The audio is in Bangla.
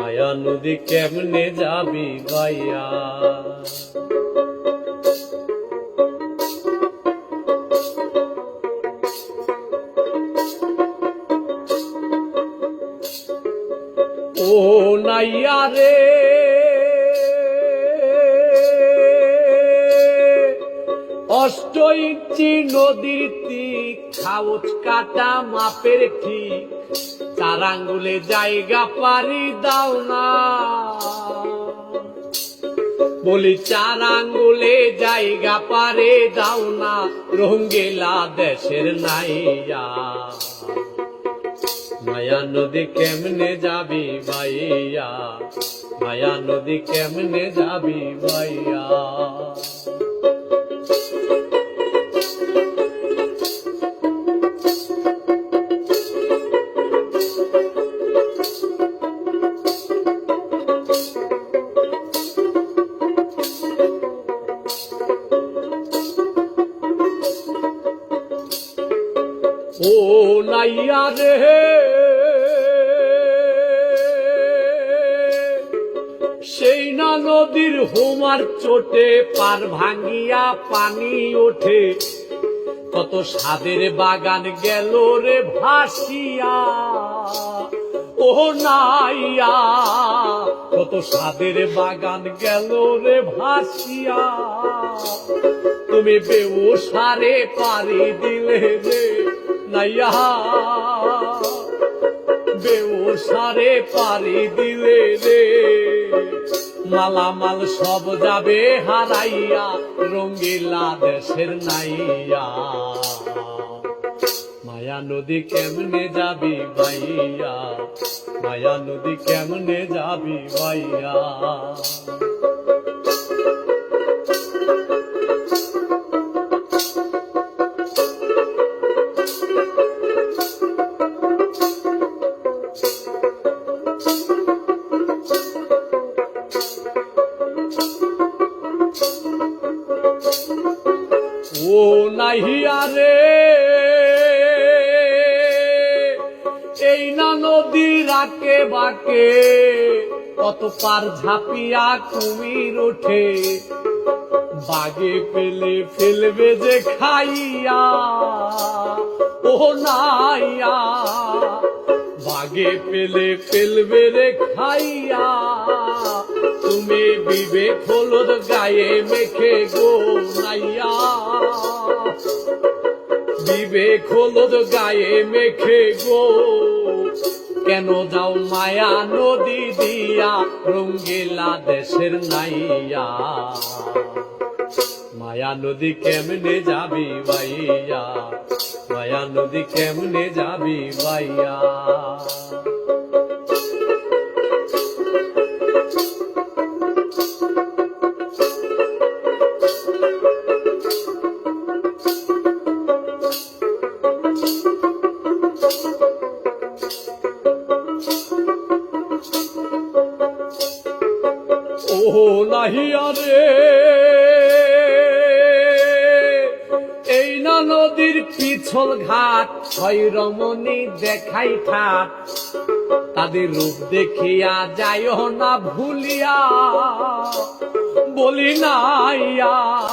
মায়া নদী কেমনে যাবি ভাইয়া? ও নাইয়া রে অষ্ট ইঞ্চি নদীর তীক খাউচ কাটা মাপের ঠিক। চার আঙ্গুলে জায়গা পারি দাও না। বলি চার আঙ্গুলে জায়গা পারে দাও না রঙ্গেলা দেশের নাইয়া। মায়া নদী কেমনে যাবি ভাইয়া মায়া নদী কেমনে যাবি ভাইয়া ও নাইয়া রে। সেই না নদীর হোমার চোটে পার ভাঙ্গিয়া পানি ওঠে। কত সাদের বাগান গেল রে ভাসিয়া। ও নাইয়া, কত সাদের বাগান গেল রে ভাসিয়া। তুমি বেউসারে পারি দিলে রে। নাইয়া। বেউসারে পারি দিলে রে। মালামাল সব যাবে হারাইয়া, রঙ্গিলা দেশের নাইয়া। মায়া নদী কেমনে যাবি ভাইয়া মায়া নদী কেমনে যাবি ভাইয়া ও নাহিয়া রে এই না নদী রাকে বাকে কত পার ঝাঁপিয়া কুমির ওঠে। বাগে পেলে ফেলবে যে খাইয়া, ও নাইয়া। বাগে পেলে ফেলবে রে খাইয়া। তুমি বিবেক হলুদ গায়ে মেখে গো নাইয়া বিবেক হলুদ গায়ে মেখে গো। কেন যাও মায়া নদী দিয়া, রঙ্গিলা দেশের নাইয়া। মায়া নদী কেমনে যাবি ভাইয়া? মায়া নদী কেমনে যাবি ভাইয়া? নাহিয়া রে। এই না নদীর পিছল ঘাট, হয় রমণী দেখাই ঠাট। তাদের রূপ দেখিয়া যায় না ভুলিয়া, বলি নাইয়া